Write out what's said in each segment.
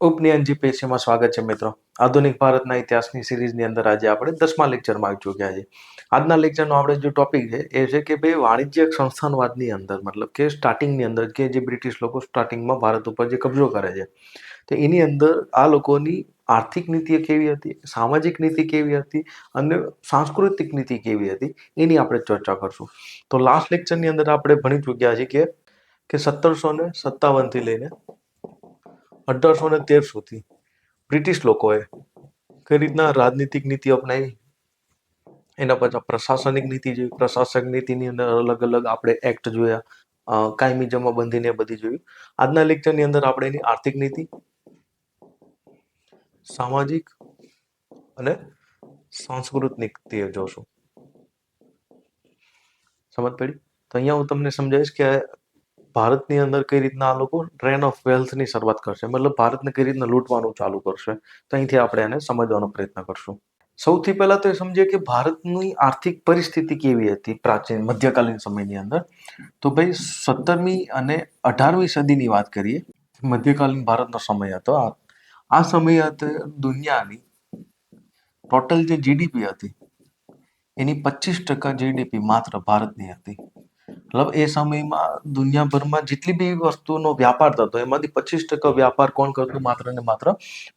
ઉપનયન જીપીએસસીમાં સ્વાગત છે મિત્રો. આધુનિક ભારતના ઇતિહાસની સિરીઝની અંદર આજે આપણે દસમા લેક્ચરમાં આવી ચૂક્યા છે આજના લેક્ચરનો આપણે જે ટોપિક છે, એ છે કે ભાઈ વાણિજ્યક સંસ્થાનવાદની અંદર, મતલબ કે સ્ટાર્ટિંગની અંદર, કે જે બ્રિટિશ લોકો સ્ટાર્ટિંગમાં ભારત ઉપર જે કબજો કરે છે. તો એની અંદર આ લોકોની આર્થિક નીતિ કેવી હતી, સામાજિક નીતિ કેવી હતી, અને સાંસ્કૃતિક નીતિ કેવી હતી, એની આપણે ચર્ચા કરશું. તો લાસ્ટ લેક્ચરની અંદર આપણે ભણી ચૂક્યા છીએ કે સત્તરસો ને સત્તાવનથી લઈને અઢારસો ને તેર સુધી બ્રિટિશ લોકોએ કઈ રીતના રાજનીતિક નીતિ અપનાવી? એના પછી પ્રશાસનિક નીતિ જોઈ પ્રશાસક નીતિની અંદર અલગ અલગ આપણે એક્ટ જોયા કાયમી જમાબંધી ને બધી જોયું. આજના લેક્ચરની અંદર આપણે એની આર્થિક નીતિ, સામાજિક અને સાંસ્કૃતિક નીતિ જોશું. સમજ પડી? તો અહીંયા હું તમને સમજાવીશ કે ભારતની અંદર કઈ રીતના આ લોકો ટ્રેન ઓફ વેલ્થની શરૂઆત કરશે? મતલબ ભારતને કઈ રીતના લૂંટવાનું ચાલુ કરશે? તો અહીંથી આપણે એને સમજવાનો પ્રયત્ન કરશું. સૌથી પહેલાં તો એ સમજીએ કે ભારતની આર્થિક પરિસ્થિતિ કેવી હતી પ્રાચીન, મધ્યકાલીન સમયની અંદર? તો ભાઈ સત્તરમી અને અઢારમી સદીની વાત કરીએ, મધ્યકાલીન ભારતનો સમય હતો. આ આ સમય હતો દુનિયાની ટોટલ જે જીડીપી હતી, એની પચીસ ટકા જીડીપી માત્ર ભારતની હતી. મતલબ એ સમયમાં દુનિયાભરમાં જેટલી બી વસ્તુનો વ્યાપાર થતો, એમાંથી પચીસ ટકા વ્યાપાર કોણ કરતું? માત્ર ને માત્ર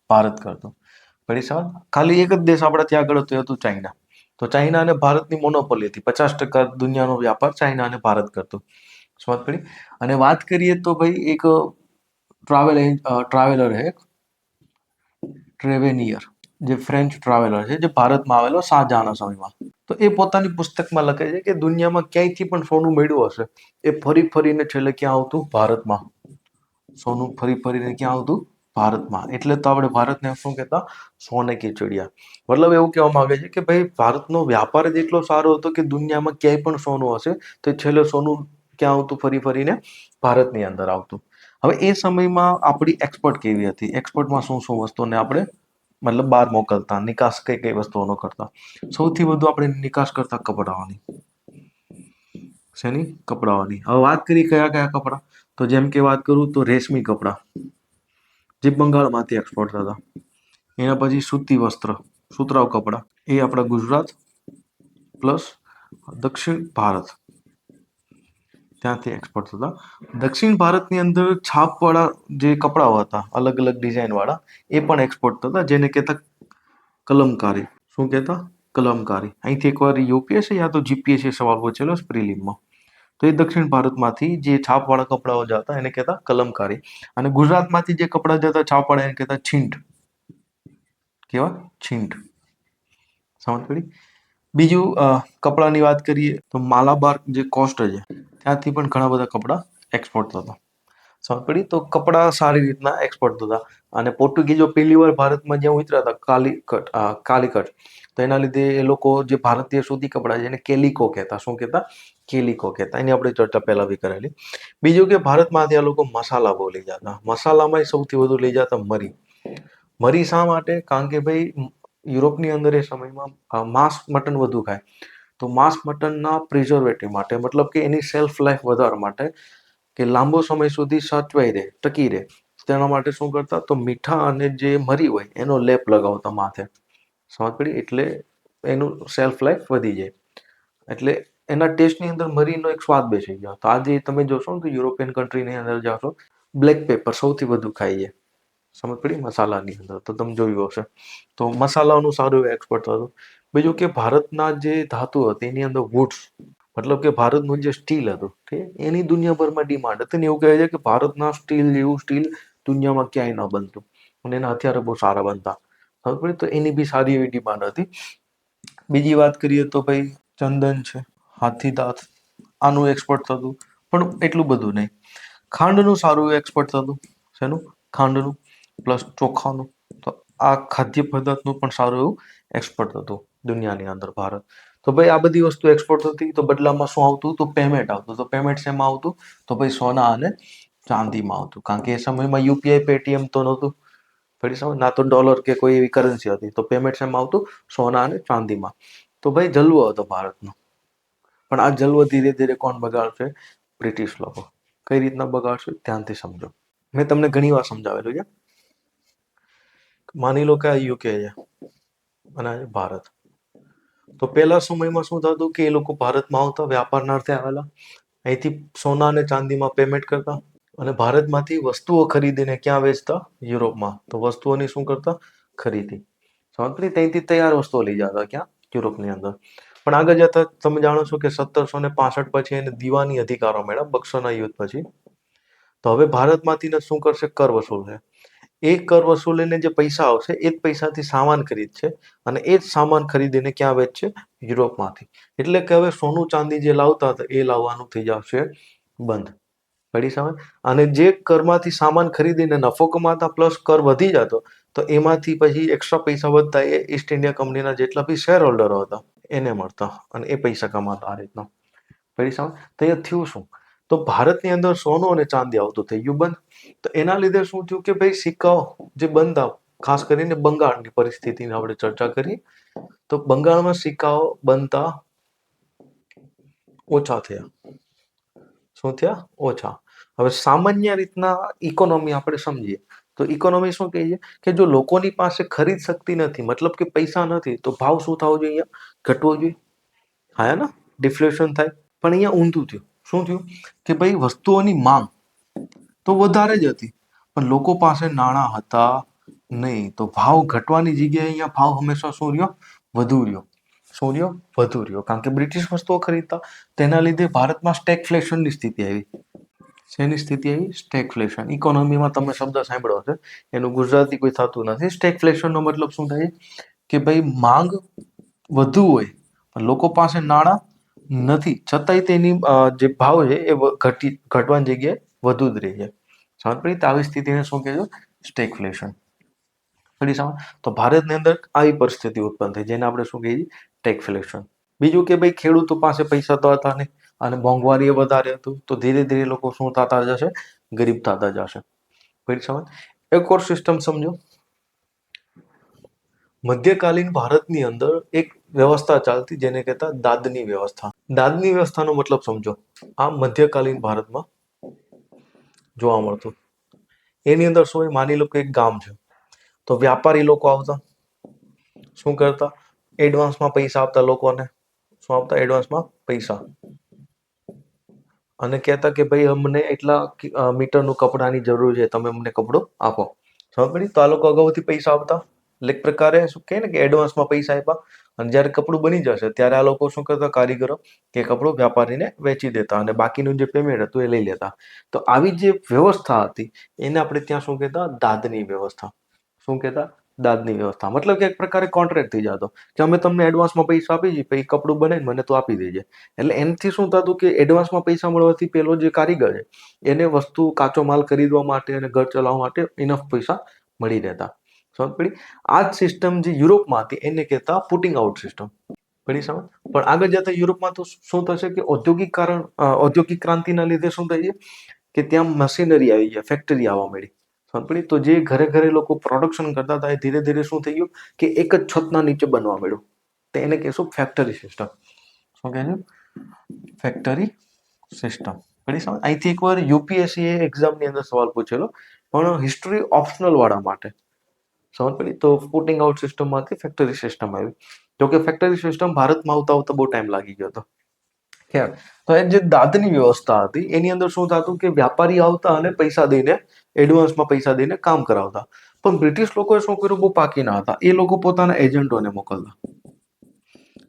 ભારત કરતું. પડી સવાલ? ખાલી એક જ દેશ આપણા ત્યાં આગળ હતો, એ હતું ચાઇના. તો ચાઇના અને ભારતની મોનોપોલી હતી. પચાસ ટકા દુનિયાનો વ્યાપાર ચાઇના અને ભારત કરતું. સમજ પડી? અને વાત કરીએ તો ભાઈ એક ટ્રાવેલ ટ્રાવેલર હે ટ્રેવેનિયર જે ફ્રેન્ચ ટ્રાવેલર છે, જે ભારતમાં આવેલો શાહજહાના સમયમાં. તો એ પોતાની પુસ્તકમાં લખે છે કે દુનિયામાં ક્યાંયથી પણ સોનું મળ્યું હશે, એ ફરી ફરીને છેલ્લે ક્યાં આવતું? ભારતમાં. સોનું ફરી ફરીને ક્યાં આવતું? ભારતમાં. એટલે તો આપણે ભારતને શું કહેતા? સોને કી ચડિયા મતલબ એવું કહેવામાં આવે છે કે ભાઈ, ભારતનો વ્યાપાર જ એટલો સારો હતો કે દુનિયામાં ક્યાંય પણ સોનું હશે, તો છેલ્લે સોનું ક્યાં આવતું? ફરી ફરીને ભારતની અંદર આવતું. હવે એ સમયમાં આપણી એક્સપોર્ટ કેવી હતી? એક્સપોર્ટમાં શું શું વસ્તુને આપણે મતલબ બહાર મોકલતા, નિકાસ કઈ કઈ વસ્તુઓનો કરતા. સૌથી વધુ આપણે નિકાસ કરતા કપડાઓની. શેની? કપડાઓની. હવે વાત કરી કયા કયા કપડા. તો જેમ કે વાત કરું તો રેશમી કપડા. જે બંગાળમાંથી એક્સપોર્ટ થતા. એના પછી સૂતી વસ્ત્ર સુતરાવ કપડા. એ આપણા ગુજરાત, પ્લસ દક્ષિણ ભારત. ત્યાંથી એક્સપોર્ટ થતા. દક્ષિણ ભારતની અંદર છાપવાળા જે કપડાઓ હતા અલગ અલગ ડિઝાઇનવાળા એ પણ એક્સપોર્ટ થતા, જેને કહેતા કલમકારી. શું કહેતા? કલમકારી. અહીંથી એકવાર યુપીએસસી યા તો જીપીએસસી સવાલ પૂછેલો પ્રિલિમમાં. તો એ દક્ષિણ ભારતમાંથી જે છાપવાળા કપડાઓ જતા, એને કહેતા કલમકારી. અને ગુજરાતમાંથી જે કપડાં જતા છાપવાળા, એને કહેતા છીંટ. કેવા? છીંટ. સમજ પડી? બીજું કપડાની વાત કરીએ તો માલાબાર જે કોસ્ટ છે ત્યાંથી પણ ઘણા બધા કપડાં એક્સપોર્ટ થતા. સાંકળી તો કપડાં સારી રીતના એક્સપોર્ટ થતા. અને પોર્ટુગીઝો પહેલી વાર ભારતમાં જ્યાં ઉતર્યા હતા, કાલીકટ કાલીકટ, તો એના લીધે એ લોકો જે ભારતીય સુધી કપડાં છે એને કેલિકો કહેતા. શું કહેતા? કેલિકો કહેતા. એની આપણે ચર્ચા પહેલા બી કરેલી. બીજું કે ભારતમાંથી આ લોકો મસાલા બહુ લઈ જતા. મસાલામાં સૌથી વધુ લઈ જતા મરી. મરી શા માટે? કારણ કે ભાઈ, યુરોપની અંદર એ સમયમાં માંસ, મટન વધુ ખાય. તો માંસ મટનના પ્રિઝર્વેટિવ માટે, મતલબ કે એની સેલ્ફ લાઈફ વધારવા માટે કે લાંબો સમય સુધી સચવાઈ રહે, ટકી રહે. તેના માટે શું કરતા? તો મીઠા અને જે મરી હોય, એનો લેપ લગાવતા માથે. સમજ પડી? એટલે એનું સેલ્ફ લાઈફ વધી જાય. એટલે એના ટેસ્ટની અંદર મરીનો એક સ્વાદ બેસી ગયો. તો આજે તમે જોશો ને તો યુરોપિયન કન્ટ્રીની અંદર જાશો બ્લેક પેપર સૌથી વધુ ખાઈ જાય સમજ પડી? મસાલાની અંદર. તો તમે જોયું હશે. તો મસાલાનું સારું એક્સપર્ટ થતું. બીજું કે ભારતના જે ધાતુ હતી એની અંદર વુડ્સ મતલબ કે ભારતનું જે સ્ટીલ હતું, કે એની દુનિયાભરમાં ડિમાન્ડ હતી ને એવું કહે છે કે ભારતના સ્ટીલ જેવું સ્ટીલ દુનિયામાં ક્યાંય ન બનતું. અને એના હથિયારો બહુ સારા બનતા. ખબર પડી? તો એની બી સારી એવી ડિમાન્ડ હતી. બીજી વાત કરીએ તો ભાઈ ચંદન છે, હાથી દાંત, આનું એક્સપોર્ટ થતું, પણ એટલું બધું નહીં. ખાંડનું સારું એક્સપોર્ટ થતું. શેનું? ખાંડનું પ્લસ ચોખાનું. તો આ ખાદ્ય પદાર્થનું પણ સારું એવું એક્સપોર્ટ થતું. દુનિયાની અંદર ભારત. તો ભાઈ આ બધી વસ્તુ એક્સપોર્ટ થતી, તો બદલામાં શું આવતું? તો પેમેન્ટ આવતું. તો પેમેન્ટ શેમાં આવતું? તો ભાઈ સોના અને ચાંદીમાં આવતું. કારણ કે એ સમયમાં યુપીઆઈ, પેટીએમ તો નહોતું. ફરી સમજ, ના તો ડોલર કે કોઈ એવી કરન્સી હતી. તો પેમેન્ટ શેમાં આવતું? સોના અને ચાંદીમાં. તો ભાઈ જલવો હતો ભારતનો. પણ આ જલવો ધીરે ધીરે કોણ બગાડશે? બ્રિટિશ લોકો. કઈ રીતના બગાડશે? ધ્યાનથી સમજો. મેં તમને ઘણી વાર સમજાવેલું છે. માની લો કે આ યુકે છે. અને ભારત. તો પહેલા સમયમાં શું થતું કે એ લોકો ભારતમાં આવતા, વ્યાપારના અર્થે આવેલા. અહીંથી સોના અને ચાંદીમાં પેમેન્ટ કરતા અને ભારતમાંથી વસ્તુઓ ખરીદીને ક્યાં વેચતા? યુરોપમાં. તો વસ્તુઓની શું કરતા? ખરીદી. સમજ ત્યાંથી તૈયાર વસ્તુઓ લઈ જતા ક્યાં? યુરોપની અંદર. પણ આગળ જતા તમે જાણો છો કે સત્તરસો ને પાસઠ પછી એને દીવાની અધિકારો મળ્યા બક્ષોના યુદ્ધ પછી. તો હવે ભારતમાંથી ને શું કરશે? કર વસૂલ છે. એ કર વસૂલીને જે પૈસા આવશે, એ જ પૈસાથી સામાન ખરીદશે અને એ જ સામાન ખરીદીને ક્યાં વેચશે? યુરોપમાંથી. એટલે કે હવે સોનું ચાંદી જે લાવતા હતા, એ લાવવાનું થઈ જશે બંધ. પડી સમજ અને જે કરમાંથી સામાન ખરીદીને નફો કમાતા, પ્લસ કર વધી જતો, તો એમાંથી પછી એક્સ્ટ્રા પૈસા વધતા એ ઈસ્ટ ઇન્ડિયા કંપનીના જેટલા બી શેર હોલ્ડરો હતા, એને મળતા અને એ પૈસા કમાતા આ રીતના. પડી સમજ તો એ થયું શું? તો ભારતની અંદર સોનું અને ચાંદી આવતું થઈ ગયું બંધ. તો એના લીધે શું થયું કે ભાઈ સિક્કાઓ જે બનતા ખાસ કરીને બંગાળની પરિસ્થિતિની આપણે ચર્ચા કરી, તો બંગાળમાં સિક્કાઓ બનતા ઓછા થયા. શું થયા? ઓછા. હવે સામાન્ય રીતના ઇકોનોમી આપણે સમજીએ. તો ઇકોનોમી શું કહીએ? કે જો લોકોની પાસે ખરીદ શક્તિ નથી, મતલબ કે પૈસા નથી, તો ભાવ શું થવો જોઈએ? ઘટવો જોઈએ. હા ને? ડિફ્લેશન થાય. પણ અહીંયા ઊંધું થયું. શું થયું? કે ભાઈ વસ્તુઓની માંગ તો વધારે જ હતી. પણ લોકો પાસે નાણાં હતા નહીં. તો ભાવ ઘટવાની જગ્યાએ અહીંયા ભાવ હંમેશા શું રહ્યો? વધુ રહ્યો. શું રહ્યો? વધુ રહ્યો. કારણ કે બ્રિટિશ વસ્તુઓ ખરીદતા તેના લીધે ભારતમાં સ્ટેગફ્લેશનની સ્થિતિ આવી. શેની સ્થિતિ આવી? સ્ટેગફ્લેશન. ઇકોનોમીમાં તમે શબ્દ સાંભળ્યો છે. એનું ગુજરાતી કોઈ થતું નથી. સ્ટેગફ્લેશનનો મતલબ શું થાય? કે ભાઈ માંગ વધુ હોય. પણ લોકો પાસે નાણાં નથી. છતાંય તેની જે ભાવ છે એ ઘટી, ઘટવાની જગ્યાએ વધુ જ રહી છે. સમજ આવી સ્થિતિને શું કહેજો સ્ટેગફ્લેશન પડી સમજ તો ભારતની અંદર આવી પરિસ્થિતિ ઉત્પન્ન થઈ, જેને આપણે શું કહીએ ટેગફ્લેશન બીજું કે ભાઈ ખેડૂતો પાસે પૈસા તો હતા નહીં, અને મોંઘવારી એ વધારે હતું, તો ધીરે ધીરે લોકો શું થતા જશે? ગરીબ થતા જશે. ફરી સમજ એક ઓર સિસ્ટમ સમજો. મધ્યકાલીન ભારતની અંદર એક વ્યવસ્થા ચાલતી જેને કહેતા દાદની વ્યવસ્થા. દાદની વ્યવસ્થાનો મતલબ સમજો, આ મધ્યકાલીન ભારતમાં જોવા મળતું. એની અંદર શું હોય? માની લો કે એક ગામ છે, તો વ્યાપારી લોકો આવતા. શું કરતા? એડવાન્સમાં પૈસા આપતા લોકોને. શું આપતા? એડવાન્સમાં પૈસા. અને કહેતા કે ભાઈ, અમને એટલા મીટરનું કપડાની જરૂર છે, તમે અમને કપડું આપો. સમજ તો આ લોકો અગાઉથી પૈસા આપતા. એટલે એક પ્રકારે શું કહે ને કે એડવાન્સમાં પૈસા આપ્યા અને જ્યારે કપડું બની જશે ત્યારે આ લોકો શું કરતા કારીગરો કે કપડું વ્યાપારીને વેચી દેતા અને બાકીનું જે પેમેન્ટ હતું એ લઈ લેતા. તો આવી જે વ્યવસ્થા હતી, એને આપણે ત્યાં શું કહેતા? દાદની વ્યવસ્થા. શું કહેતા? દાદની વ્યવસ્થા. મતલબ કે એક પ્રકારે કોન્ટ્રાક્ટ થઈ જતો કે અમે તમને એડવાન્સમાં પૈસા આપી છીએ પછી કપડું બને મને તો આપી દેજે. એટલે એનાથી શું થતું કે એડવાન્સમાં પૈસા મળવાથી પેલો જે કારીગર છે, એને વસ્તુ કાચો માલ ખરીદવા માટે અને ઘર ચલાવવા માટે ઇનફ પૈસા મળી રહેતા. સમજ આ જ સિસ્ટમ જે યુરોપમાં હતી, એને કહેતા પુટિંગ આઉટ સિસ્ટમ પડી સમજ? પણ આગળ જતા યુરોપમાં તો શું થશે કે ઔદ્યોગિક કારણ ઔદ્યોગિક ક્રાંતિના લીધે શું થઈ છે કે ત્યાં મશીનરી આવી ગયા ફેક્ટરી આવવા મળી સમજ તો જે ઘરે ઘરે લોકો પ્રોડક્શન કરતા હતા, એ ધીરે ધીરે શું થઈ ગયું? કે એક જ છતના નીચે બનવા મળ્યું તો એને કહેશું ફેક્ટરી સિસ્ટમ શું કહે ફેક્ટરી સિસ્ટમ ઘણી સમજ? અહીંથી એકવાર યુપીએસસી એ એક્ઝામની અંદર સવાલ પૂછેલો. પણ હિસ્ટ્રી ઓપ્શનલ વાળા માટે. સમજ તો પુટિંગ આઉટ સિસ્ટમમાંથી ફેક્ટરી સિસ્ટમ આવી. જોકે ફેક્ટરી સિસ્ટમ ભારતમાં આવતા આવતા બહુ ટાઈમ લાગી ગયો હતો. ખ્યાલ? તો એ જે દાદની વ્યવસ્થા હતી, એની અંદર શું થતું કે વ્યાપારી આવતા અને પૈસા દઈને એડવાન્સમાં પૈસા દઈને કામ કરાવતા. પણ બ્રિટિશ લોકોએ શું કર્યું? બહુ પાકી ના હતા. એ લોકો પોતાના એજન્ટોને મોકલતા.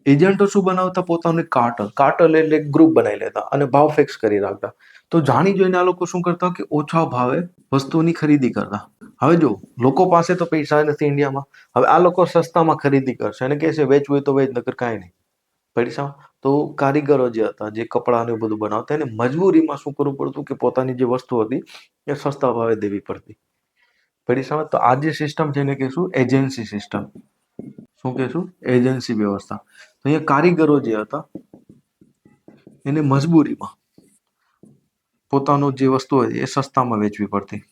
એજન્ટો શું બનાવતા? પોતાનું કાર્ટલ કાર્ટલ એટલે ગ્રુપ બનાવી લેતા અને ભાવ ફિક્સ કરી રાખતા. તો જાણી જોઈને આ લોકો શું કરતા? કે ઓછા ભાવે વસ્તુની ખરીદી કરતા. હવે જો, લોકો પાસે તો પૈસા નથી ઇન્ડિયામાં. હવે આ લોકો સસ્તામાં ખરીદી કરશે અને કહેશે, વેચવું હોય તો વેચ, નકર કાંઈ નહીં. પૈસા તો કારીગરો જે હતા, જે કપડાને બધું બનાવતા, એને મજબૂરીમાં શું કરવું પડતું કે પોતાની જે વસ્તુ હતી, એ સસ્તા ભાવે દેવી પડતી. પૈસા તો આ જે સિસ્ટમ છે એને કહેશું એજન્સી સિસ્ટમ. શું કહેશું? એજન્સી વ્યવસ્થા. તો અહીંયા કારીગરો જે હતા, એને મજબૂરીમાં પોતાનું જે વસ્તુ હોય એ સસ્તામાં વેચવી પડતી.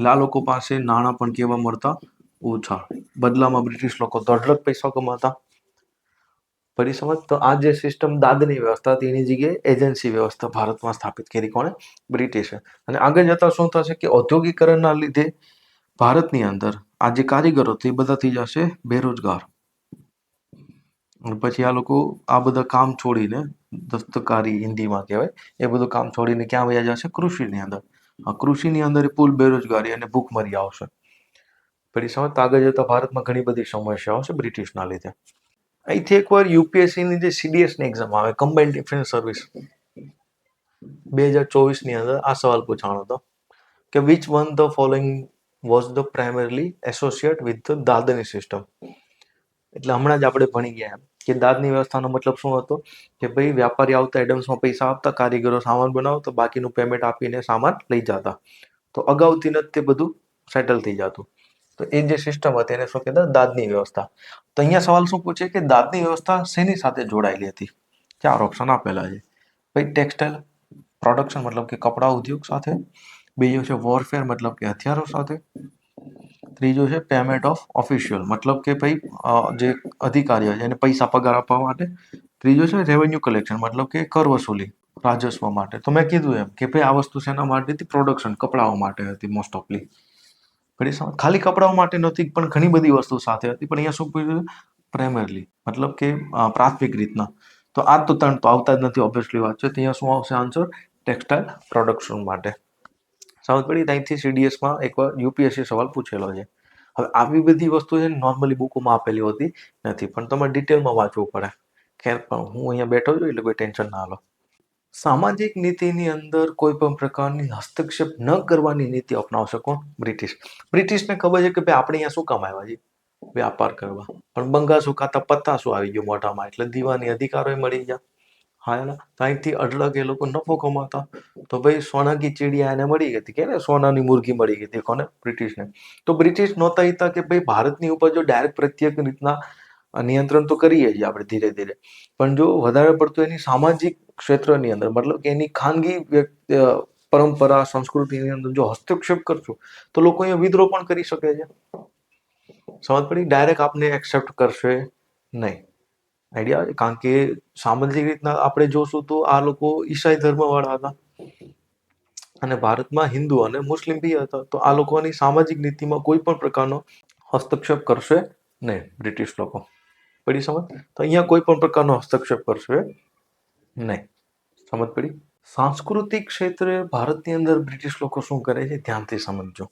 લા લોકો પાસે નાણાં પણ કેવા મળતા? ઓછા. બદલામાં બ્રિટિશ લોકો દોઢ પૈસા કમાતા. ફરી સમજ, તો આ જે સિસ્ટમ દાદની વ્યવસ્થા હતી, એની જગ્યાએ એજન્સી વ્યવસ્થા ભારતમાં સ્થાપિત કરી કોણે? બ્રિટિશે. અને આગળ જતા શું થશે કે ઔદ્યોગિકરણના લીધે ભારતની અંદર આ જે કારીગરો છે, એ બધા થઈ જશે બેરોજગાર. પછી આ લોકો આ બધા કામ છોડીને દસ્તકારી હિન્દીમાં કહેવાય, એ બધું કામ છોડીને ક્યાં વયા જશે? કૃષિની અંદર. કૃષિની અંદર પુલ બેરોજગારી અને ભૂખમરી આવશે. પછી સમજ આગળ જતા ભારતમાં ઘણી બધી સમસ્યાઓ છે બ્રિટિશના લીધે. અહીંથી એકવાર યુપીએસસીની જે સીડીએસની એક્ઝામ આવે કમ્બાઇન્ડ ડિફેન્સ સર્વિસ બે હજાર ચોવીસની અંદર આ સવાલ પૂછાણો હતો કે which one the following was the primarily associate with the dadni system એટલે હમણાં જ આપણે ભણી ગયા એમ. કે દાદની વ્યવસ્થાનો મતલબ શું હતો? કે ભાઈ વ્યાપારી આવતા એડમ્સમાં પૈસા આપતા, કારીગરો સામાન બનાવતા બાકીનું પેમેન્ટ આપીને સામાન લઈ જતા. તો અગાઉથી જ તે બધું સેટલ થઈ જતું. તો એ જે સિસ્ટમ હતી એને શું કહેતા? દાદની વ્યવસ્થા. તો અહીંયા સવાલ શું પૂછે કે દાદની વ્યવસ્થા શેની સાથે જોડાયેલી હતી? ચાર ઓપ્શન આપેલા છે. ભાઈ ટેક્સટાઇલ પ્રોડક્શન મતલબ કે કપડા ઉદ્યોગ સાથે, બીજું છે વોરફેર મતલબ કે હથિયારો સાથે ત્રીજો છે પેમેન્ટ ઓફ ઓફિશિયલ મતલબ કે ભાઈ જે અધિકારીઓ છે, એને પૈસા પગાર આપવા માટે. ત્રીજો છે રેવન્યુ કલેક્શન મતલબ કે કર વસૂલી, રાજસ્વ માટે. તો મેં કીધું એમ કે ભાઈ, આ વસ્તુ શેના માટે હતી પ્રોડક્શન કપડાઓ માટે હતી મોસ્ટ ઓફલી ઘણી ખાલી કપડાઓ માટે નથી, પણ ઘણી બધી વસ્તુ સાથે હતી. પણ અહીંયા શું પૂછ્યું પ્રાઇમરલી મતલબ કે પ્રાથમિક રીતના. તો આ તો ત્રણ તો આવતા જ નથી ઓબ્વિયસલી વાત છે. ત્યાં શું આવશે આન્સર ટેક્સટાઇલ પ્રોડક્શન માટે. પડી ત્યાંથી સીડીએસમાં એકવાર યુપીએસસી સવાલ પૂછેલો છે. હવે આવી બધી વસ્તુ છે નોર્મલી બુકોમાં આપેલી હોતી નથી, પણ તમારે ડિટેલમાં વાંચવું પડે. ખેર, પણ હું અહીંયા બેઠો છું એટલે કોઈ ટેન્શન ના લો. સામાજિક નીતિની અંદર કોઈ પણ પ્રકારની હસ્તક્ષેપ ન કરવાની નીતિ અપનાવશે કોણ બ્રિટિશ. બ્રિટિશને ખબર છે કે ભાઈ આપણે અહીંયા શું કામ આવ્યા છીએ? વ્યાપાર કરવા. પણ બંગા સુકાતા પત્તા શું આવી ગયું મોઢામાં? એટલે દીવાની અધિકારો મળી ગયા. હા, એના અહીંથી અઢળક એ લોકો નફો કમાતા. તો ભાઈ સોનાકી ચીડિયા એને મળી ગઈ હતી. કે સોનાની મુરગી મળી ગઈ હતી કોને? બ્રિટિશને. તો બ્રિટિશ નહોતા ઈતા કે ભાઈ ભારતની ઉપર જો ડાયરેક્ટ પ્રત્યેક રીતના નિયંત્રણ તો કરીએ છીએ આપણે ધીરે ધીરે. પણ જો વધારે પડતું એની સામાજિક ક્ષેત્રની અંદર, મતલબ કે એની ખાનગી વ્યક્તિ પરંપરા, સંસ્કૃતિની અંદર જો હસ્તક્ષેપ કરશું, તો લોકો અહીંયા વિદ્રોહ પણ કરી શકે છે. સમજ પડી? ડાયરેક્ટ આપને એક્સેપ્ટ કરશે નહીં. આઈડિયા કારણ કે સામાજિક રીતના આપણે જોશું તો આ લોકો ઈસાઈ ધર્મવાળા હતા. અને ભારતમાં હિન્દુ અને મુસ્લિમ બી હતા. તો આ લોકોની સામાજિક નીતિમાં કોઈ પણ પ્રકારનો હસ્તક્ષેપ કરશે નહીં, બ્રિટિશ લોકો. પડી સમજ? તો અહીંયા કોઈ પણ પ્રકારનો હસ્તક્ષેપ કરશે નહીં. સમજ પડી? સાંસ્કૃતિક ક્ષેત્રે ભારતની અંદર બ્રિટિશ લોકો શું કરે છે? ધ્યાનથી સમજજો.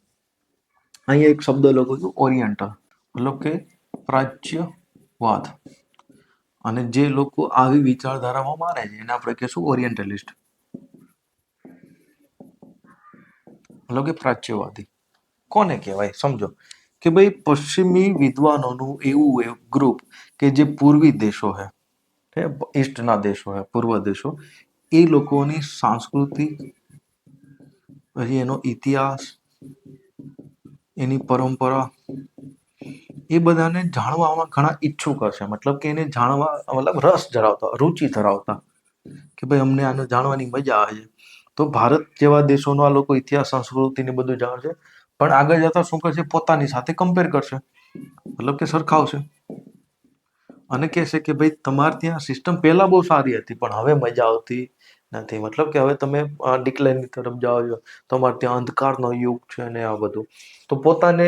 અહીંયા એક શબ્દ લખું છું, ઓરિએન્ટલ. મતલબ કે પ્રાચ્યવાદ અને જે લોકો આવી વિચારધારામાં માને છે, એને આપણે કહેશું ઓરિએન્ટલિસ્ટ મતલબ કે પ્રાચ્યવાદી. કોને કહેવાય? સમજો. કે ભાઈ, પશ્ચિમી વિદ્વાનોનું એવું એ ગ્રુપ કે જે પૂર્વી દેશો છે ઈસ્ટના દેશો છે પૂર્વ દેશો, એ લોકોની સંસ્કૃતિ, પછી એનો ઇતિહાસ, એની પરંપરા એ બધાને જાણવામાં ઘણા ઈચ્છુક હશે. મતલબ કે એને જાણવા, મતલબ રસ ધરાવતા, રુચિ ધરાવતા કે ભાઈ અમને આને જાણવાની મજા આવે છે. તો ભારત જેવા દેશોનો આ લોકો ઇતિહાસ સંસ્કૃતિને બધું જાણશે. પણ આગળ જતા શું કરશે? પોતાની સાથે કમ્પેર કરશે. મતલબ કે સરખાવશે. અને કહેશે કે ભાઈ, તમારે ત્યાં સિસ્ટમ પહેલા બહુ સારી હતી, પણ હવે મજા આવતી. નથી. મતલબ કે હવે તમે ડિક્લાઇનની તરફ જાઓ છો. તમારે ત્યાં અંધકારનો યુગ છે ને આ બધું. તો પોતાને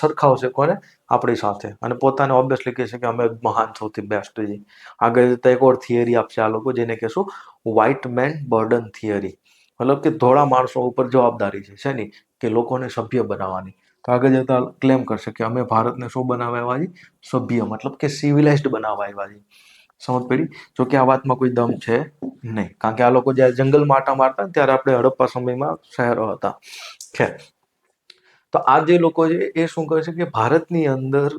સરખાવશે કોને? આપણી સાથે. અને પોતાને ઓબ્વિયસલી કહેશે કે અમે મહાન સૌથી બેસ્ટ છીએ. આગળ જતા એક ઓર થિયરી આપશે આ લોકો જેને કહેશું વ્હાઇટ મેન બર્ડન થિયરી મતલબ કે ધોળા માણસો ઉપર જવાબદારી છે. શેની કે લોકોને સભ્ય બનાવવાની. તો આગળ જતા ક્લેમ કરશે કે અમે ભારતને શું બનાવવા આવ્યા છીએ? સભ્ય. મતલબ કે સિવિલાઇઝ્ડ બનાવવા આવ્યા છીએ. સમજ પડી? જો કે આ વાતમાં કોઈ દમ છે નહીં. કારણ કે આ લોકો જ્યારે જંગલમાં આટા મારતા ત્યારે આપણે હડપ્પા સમયમાં શહેરો હતા. ખેર. તો આ જે લોકો છે એ શું કરે છે કે ભારતની અંદર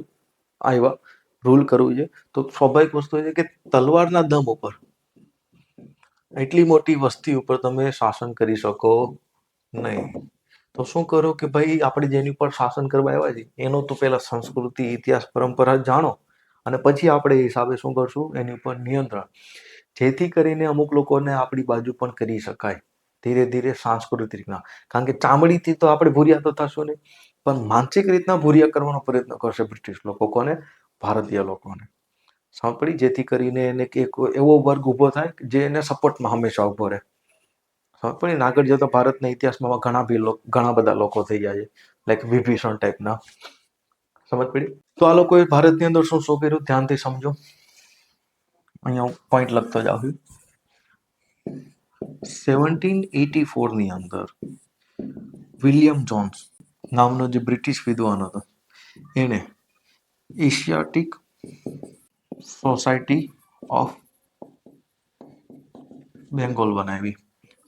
આવ્યા રૂલ કરવું છે. તો સ્વાભાવિક વસ્તુ છે કે તલવારના દમ ઉપર એટલી મોટી વસ્તી ઉપર તમે શાસન કરી શકો નહીં. તો શું કરો કે ભાઈ, આપણે જેની ઉપર શાસન કરવા આવ્યા છીએ, એનો તો પહેલા સંસ્કૃતિ, ઇતિહાસ, પરંપરા જાણો. અને પછી આપણે એ હિસાબે શું કરશું? એની ઉપર નિયંત્રણ. જેથી કરીને અમુક લોકોને આપણી બાજુ પણ કરી શકાય. ધીરે ધીરે સાંસ્કૃતિક રીતના કારણ કે ચામડીથી તો આપણે ભૂરિયા તો થશું નહીં. પણ માનસિક રીતના ભૂરિયા કરવાનો પ્રયત્ન કરશે બ્રિટિશ લોકો કોને ભારતીય લોકોને. સાંભળી, જેથી કરીને એને એક એવો વર્ગ ઊભો થાય જે એને સપોર્ટમાં હંમેશા ઊભો રહે. સાંભળી, આગળ જતા ભારતના ઇતિહાસમાં ઘણા બી ઘણા બધા લોકો થઈ ગયા છે લાઈક વિભીષણ ટાઈપના સમજ પડી? તો આ લોકોએ ભારતની અંદર શું શું કર્યું? ધ્યાનથી સમજો. અહીંયા હું પોઈન્ટ લખતો જાઉં છું. સેવન્ટીન એટી ફોરની અંદર વિલિયમ જોન્સ નામનો જે બ્રિટિશ વિદ્વાન હતો એણે એશિયાટિક સોસાયટી ઓફ બેંગોલ બનાવી.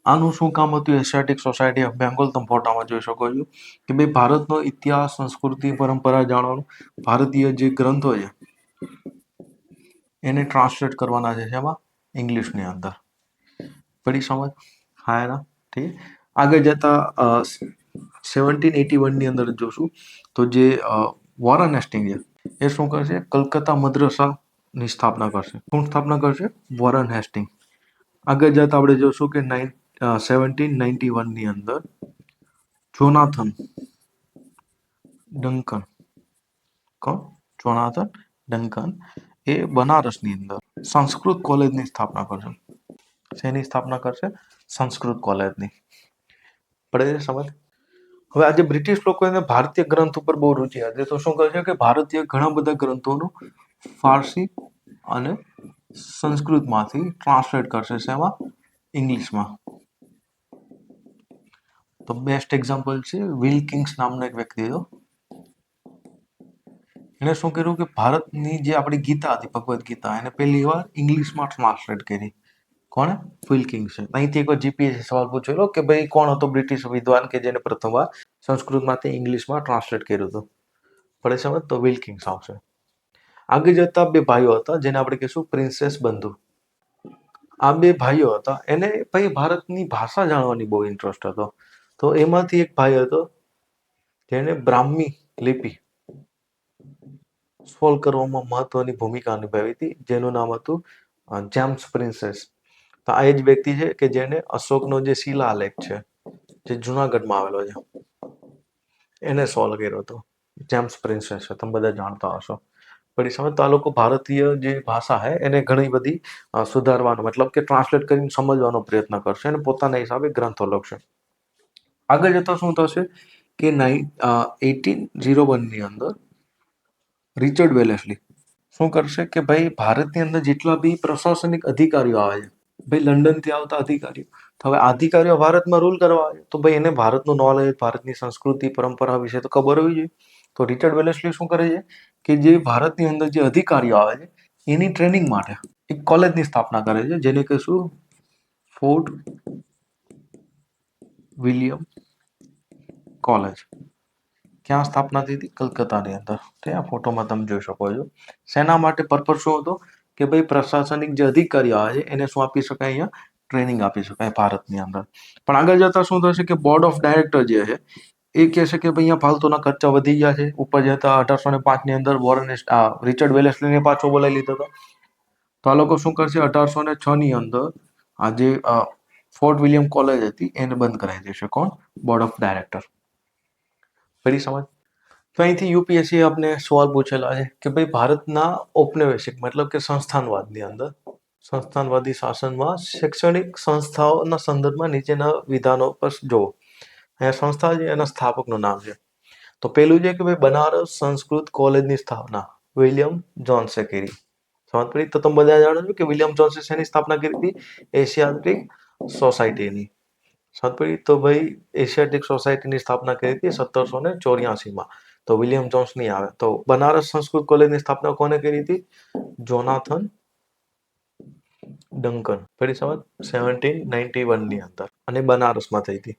આનું શું કામ હતું? એશિયાટિક સોસાયટી ઓફ બેંગોલ તમે ફોટામાં જોઈ શકો છો કે ભાઈ ભારતનો ઇતિહાસ, સંસ્કૃતિ, પરંપરા જાણવાનું ભારતીય જે ગ્રંથો છે, એને ટ્રાન્સલેટ કરવાના છે એમાં ઇંગ્લિશની અંદર. પડી સમજ? હા ઠીક. આગળ જતા સેવન્ટીન એટી વનની અંદર જોશું તો જે વોરન હેસ્ટિંગ છે, એ શું કરશે? કલકત્તા મદ્રસાની સ્થાપના કરશે. શું સ્થાપના કરશે? વોરન હેસ્ટિંગ આગળ જતા આપણે જોશું કે નાઇન સેવન્ટીન નાઇન્ટી વનની અંદર જોનાથન ડંકન કોણ? જોનાથન ડંકન એ બનારસની અંદર સંસ્કૃત કોલેજની સ્થાપના કરશે. શેની સ્થાપના કરશે? સંસ્કૃત કોલેજની પડે છે સમજ? હવે આજે બ્રિટિશ લોકો એને ભારતીય ગ્રંથ ઉપર બહુ રુચિ હતી તો શું કરશે કે ભારતીય ઘણા બધા ગ્રંથોનું ફારસી અને સંસ્કૃતમાંથી ટ્રાન્સલેટ કરશે શેમાં ઇંગ્લિશમાં તો બેસ્ટ એક્ઝામ્પલ છે વિલકિંગ્સ નામનો એક વ્યક્તિ હતો. એણે શું કર્યું કે ભારતની જે આપણી ગીતા હતી, ભગવદ્ ગીતા, એને પહેલી વાર ઇંગ્લિશમાં ટ્રાન્સલેટ કરી. કોણે? વિલ કિંગ્સે અહીંથી એક જીપીએસસી સવાલ પૂછેલો કે ભાઈ કોણ હતો બ્રિટિશ વિદ્વાન કે જેને પ્રથમવાર સંસ્કૃતમાંથી ઇંગ્લિશમાં ટ્રાન્સલેટ કર્યું હતું? પડે સમજ તો વિલ કિંગ્સ આવશે. આગળ જતા બે ભાઈઓ હતા, જેને આપણે કહીશું પ્રિન્સેસ બંધુ આ બે ભાઈઓ હતા, એને ભાઈ ભારતની ભાષા જાણવાની બહુ ઇન્ટરેસ્ટ હતો. તો એમાંથી એક ભાઈ હતો, જેને બ્રાહ્મી લિપિ સોલ્વ કરવામાં મહત્વની ભૂમિકા નિભાવી હતી, જેનું નામ હતું જેમ્સ પ્રિન્સેસ. તો આ એ જ વ્યક્તિ છે કે જેને અશોકનો જે શિલાલેખ છે, જે જુનાગઢમાં આવેલો છે, એને સોલ્વ કર્યો હતો, જેમ્સ પ્રિન્સેસ છે. તમે બધા જાણતા હશો. પડી સમજ તો આ લોકો ભારતીય જે ભાષા છે, એને ઘણી બધી સુધારવાનો, મતલબ કે ટ્રાન્સલેટ કરીને સમજવાનો પ્રયત્ન કરશે અને પોતાના હિસાબે ગ્રંથો લખશે. આગળ જતા શું થશે કે નાઇન એટીન ઝીરો વનની અંદર રિચર્ડ વેલેસલી શું કરશે કે ભાઈ ભારતની અંદર જેટલા બી પ્રશાસનિક અધિકારીઓ આવે છે, ભાઈ લંડનથી આવતા અધિકારીઓ, તો હવે અધિકારીઓ ભારતમાં રૂલ કરવા આવે તો ભાઈ એને ભારતનું નોલેજ ભારતની સંસ્કૃતિ, પરંપરા વિશે તો ખબર હોવી જોઈએ. તો રિચર્ડ વેલેસલી શું કરે છે કે જે ભારતની અંદર જે અધિકારીઓ આવે છે, એની ટ્રેનિંગ માટે એક કોલેજની સ્થાપના કરે છે, જેને કહીશું ફોર્ટ વિલિયમ કોલેજ. ક્યાં સ્થાપના થઈ હતી? કલકત્તાની અંદર. તે આ ફોટોમાં તમે જોઈ શકો છો. શેના માટે પર્પઝ શું હતો? કે ભાઈ પ્રશાસનિક જે અધિકારીઓ આવે છે, એને શું આપી શકાય અહીંયા? ટ્રેનિંગ આપી શકાય ભારતની અંદર. પણ આગળ જતાં શું થશે કે બોર્ડ ઓફ ડાયરેક્ટર જે છે, એ કહે છે કે ભાઈ અહીંયા ફાલતુના ખર્ચા વધી ગયા છે. ઉપર જતા અઢારસો ને પાંચની અંદર વોરન રિચર્ડ વેલેસલીને પાછો બોલાવી લીધો હતો. તો આ લોકો શું કરશે? અઢારસો ને છની અંદર આ જે ફોર્ટ વિલિયમ કોલેજ હતી, એને બંધ કરાવી દેશે કોણ? બોર્ડ ઓફ ડાયરેક્ટર ફરી સમજ. તો અહીંથી યુપીએસસી આપણે સવાલ પૂછેલા છે કે ભાઈ ભારતના ઔપનિવેશિક મતલબ કે સંસ્થાનવાદની અંદર, સંસ્થાનવાદી શાસનમાં શૈક્ષણિક સંસ્થાઓના સંદર્ભમાં નીચેના વિધાનો પર જુઓ. અહીંયા સંસ્થા છે, એના સ્થાપકનું નામ છે. તો પેલું છે કે ભાઈ બનારસ સંસ્કૃત કોલેજની સ્થાપના, વિલિયમ જોન્સે કરી. સમજ પડી? તો તમે બધા જાણો છો કે વિલિયમ જોન્સે શેની સ્થાપના કરી હતી? એશિયાટિક સોસાયટીની. સમજ તો ભાઈ એશિયાટિક સોસાયટીની સ્થાપના કરી હતી સત્તરસો ને ચોર્યાસીમાં. તો વિલિયમ જોન્સ નહીં આવે. તો બનારસ સંસ્કૃત કોલેજની સ્થાપના કોને કરી હતી? Jonathan Duncan. ફરી સમજ સેવન્ટીન નાઇન્ટી વનની અંદર. અને બનારસમાં થઈ હતી.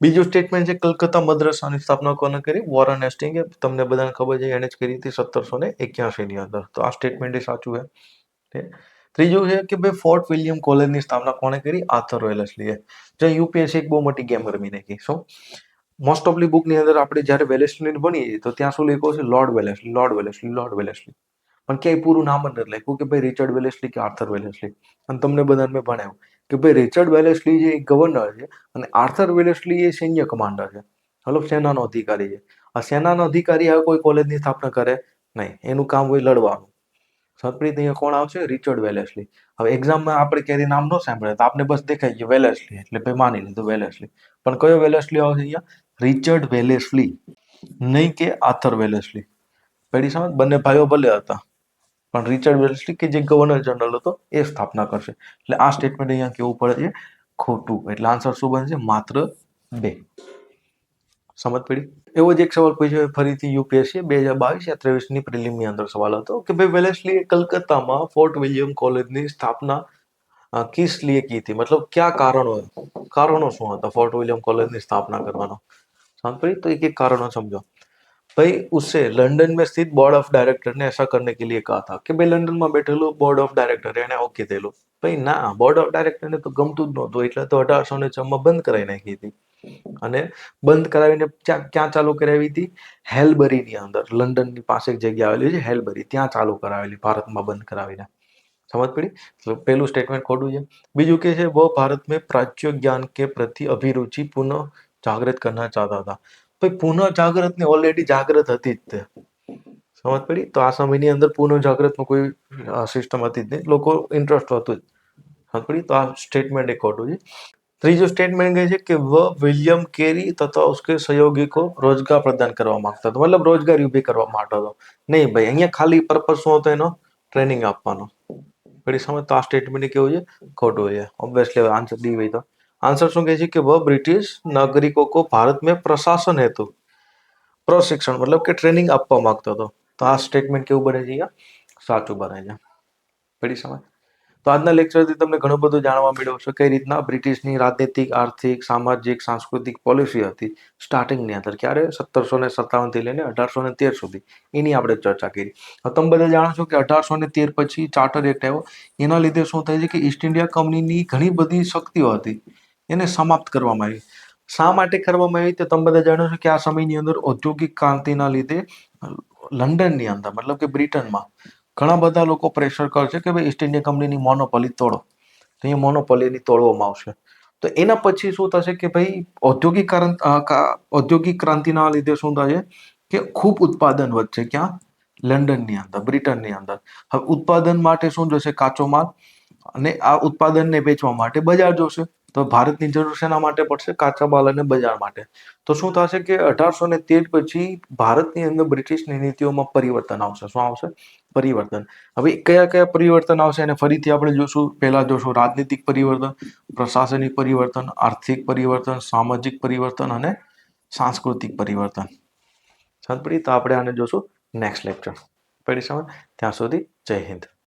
બીજું સ્ટેટમેન્ટ છે કલકત્તા મદ્રસાની સ્થાપના કોને કરી? વોરન હેસ્ટિંગે તમને બધાને ખબર છે, એણે જ કરી હતી સત્તરસો ને એક્યાસીની અંદર. તો આ સ્ટેટમેન્ટ એ સાચું છે. ત્રીજું છે કે ભાઈ ફોર્ટ વિલિયમ કોલેજની સ્થાપના કોણે કરી? આથર વેલેસલીએ જે યુપીએસસી એક બહુ મોટી ગેમ રમી નાખી. શું? મોસ્ટ ઓફલી બુકની અંદર આપણે જ્યારે વેલેસલી ભણીએ તો ત્યાં શું લખ્યું છે? Lord Wellesley Lord Wellesley Lord Wellesley પણ ક્યાંય પૂરું નામ જ નથી લખ્યું કે ભાઈ રિચર્ડ વેલેસલી કે આર્થર વેલેસલી અને તમને બધાને મેં ભણાવ્યું કે ભાઈ રિચર્ડ વેલેસલી જે ગવર્નર છે અને આર્થર વેલેસલી એ સૈન્ય કમાન્ડર છે. મતલબ સેનાનો અધિકારી છે. આ સેનાનો અધિકારી હવે કોઈ કોલેજની સ્થાપના કરે? નહીં. એનું કામ હોય લડવાનું. સતપ્રીત અહીંયા કોણ આવશે? Richard Wellesley. હવે એક્ઝામમાં આપણે ક્યારેય નામ ન સાંભળે, તો આપણે બસ દેખાય ગયું વેલેસ્લી, એટલે ભાઈ માની લીધું વેલેસલી. પણ કયો વેલેસલી આવશે અહીંયા? Richard Wellesley. નહીં કે આથર વેલેસલી. પેઢી સમજ? બંને ભાઈઓ ભલે હતા. પણ રિચર્ડ વેલેસ્લી કે જે ગવર્નર જનરલ હતો, એ સ્થાપના કરશે. એટલે આ સ્ટેટમેન્ટ અહીંયા કેવું પડે છે? ખોટું. એટલે આન્સર શું બનશે? માત્ર બે. સમજ પડી એવો જ એક સવાલ પૂછ્યો ફરીથી યુપીએસસી બે હજાર બાવીસ યા ત્રેવીસની પ્રિલિમની અંદર સવાલ હતો કે ભાઈ વેલેસ્લીએ કલકત્તામાં ફોર્ટ વિલિયમ કોલેજની સ્થાપના અ, કિસ लिए की थी मतलब क्या कारणों कारणों શું હતા ફોર્ટ વિલિયમ કોલેજની સ્થાપના કરવાનો समझ पड़ी तो एक एक कारणों समझो भाई उससे लंदन में स्थित बोर्ड ऑफ डायरेक्टर ने ऐसा करने के लिए कहा था કે ભાઈ લંડનમાં બેઠેલું બોર્ડ ઓફ ડાયરેક્ટર એને ઓકે થયેલું ભાઈ ના બોર્ડ ઓફ ડાયરેક્ટરને તો ગમતું જ નહોતું એટલે તો અઢારસો ને છમાં બંધ કરાવી નાખી હતી અને બંધ કરાવીને ક્યાં ચાલુ કરાવી હતી? હેલબરીની અંદર. લંડનની પાસે એક જગ્યા આવેલી છે, હેલબરી. ત્યાં ચાલુ કરાવેલી, ભારતમાં બંધ કરાવીને. સમજ પડી? એટલે પહેલું સ્ટેટમેન્ટ ખોટું છે. બીજું કે છે વો ભારત મેં પ્રાચ્ય જ્ઞાન કે પ્રતિ અભિરુચિ પુનઃ જાગૃત કરના ચાહતા હતા. ભાઈ પુનઃ જાગૃતની ઓલરેડી જાગૃત હતી જ તે. સમજ પડી? તો આ સમયની અંદર પુનઃ જાગૃતમાં કોઈ સિસ્ટમ હતી જ નહીં. લોકો ઇન્ટરેસ્ટ હતું જ. સમજ પડી? તો આ સ્ટેટમેન્ટ એ ખોટું છે. त्रीजो स्टेट बन गए कि वह विलियम केरी तथा उसके सहयोगी को रोज़गार प्रदान करवा माँगता था। मतलब रोज़गार यू भी करवा माँगता था। नहीं भाई, अहियाँ खाली पर्पज शू होता है ना ट्रेनिंग आपवानो। बड़ी समय तो आ स्टेटमेंट क्यों हुई खोट हुई है। ऑब्वियसली आंसर दी गई तो। आंसर शू कहे कि वह ब्रिटिश नागरिकों को भारत में प्रशासन हेतु प्रशिक्षण मतलब कि ट्रेनिंग आपवा माँगता था। तो आ स्टेटमेंट केव बने जाइए बने बड़ी समय તો આજના લેક્ચરથી તમને ઘણું બધું જાણવા મળ્યું હશે કઈ રીતના બ્રિટિશની રાજનીતિક, આર્થિક, સામાજિક, સાંસ્કૃતિક પોલિસી હતી સ્ટાર્ટિંગની અંદર ક્યારે? સત્તરસો ને સત્તાવનથી લઈને અઢારસો ને તેર સુધી. એની આપણે ચર્ચા કરી. હવે તમે બધા જાણો છો કે અઢારસો ને તેર પછી ચાર્ટર એક્ટ આવ્યો. એના લીધે શું થાય છે કે ઈસ્ટ ઇન્ડિયા કંપનીની ઘણી બધી શક્તિઓ હતી. એને સમાપ્ત કરવામાં આવી. શા માટે કરવામાં આવી? તો તમે બધા જાણો છો કે આ સમયની અંદર ઔદ્યોગિક ક્રાંતિના લીધે લંડનની અંદર, મતલબ કે બ્રિટનમાં ઘણા બધા લોકો પ્રેશર કરશે કે ભાઈ ઈસ્ટ ઇન્ડિયા કંપનીની મોનોપોલી તોડો. તો અહીંયા મોનોપોલીની તોડવામાં આવશે. તો એના પછી શું થશે કે ભાઈ ઔદ્યોગિક ઔદ્યોગિક ક્રાંતિના લીધે શું થશે કે ખૂબ ઉત્પાદન વધશે ક્યાં? લંડનની અંદર, બ્રિટનની અંદર. હવે ઉત્પાદન માટે શું જોશે કાચો માલ. અને આ ઉત્પાદનને વેચવા માટે બજાર જોશે. તો ભારતની જરૂર શેના માટે પડશે? કાચા માલ અને બજાર માટે. તો શું થશે કે અઢારસો ને તેર પછી ભારતની અંદર બ્રિટિશની નીતિઓમાં પરિવર્તન આવશે. શું આવશે? પરિવર્તન. હવે કયા કયા પરિવર્તન આવશે અને ફરીથી આપણે જોશું. પહેલા જોશું રાજનીતિક પરિવર્તન, પ્રશાસનિક પરિવર્તન, આર્થિક પરિવર્તન, સામાજિક પરિવર્તન અને સાંસ્કૃતિક પરિવર્તન. સમજ તો આપણે આને જોશું નેક્સ્ટ લેક્ચર. પડી સમજ ત્યાં સુધી જય હિન્દ.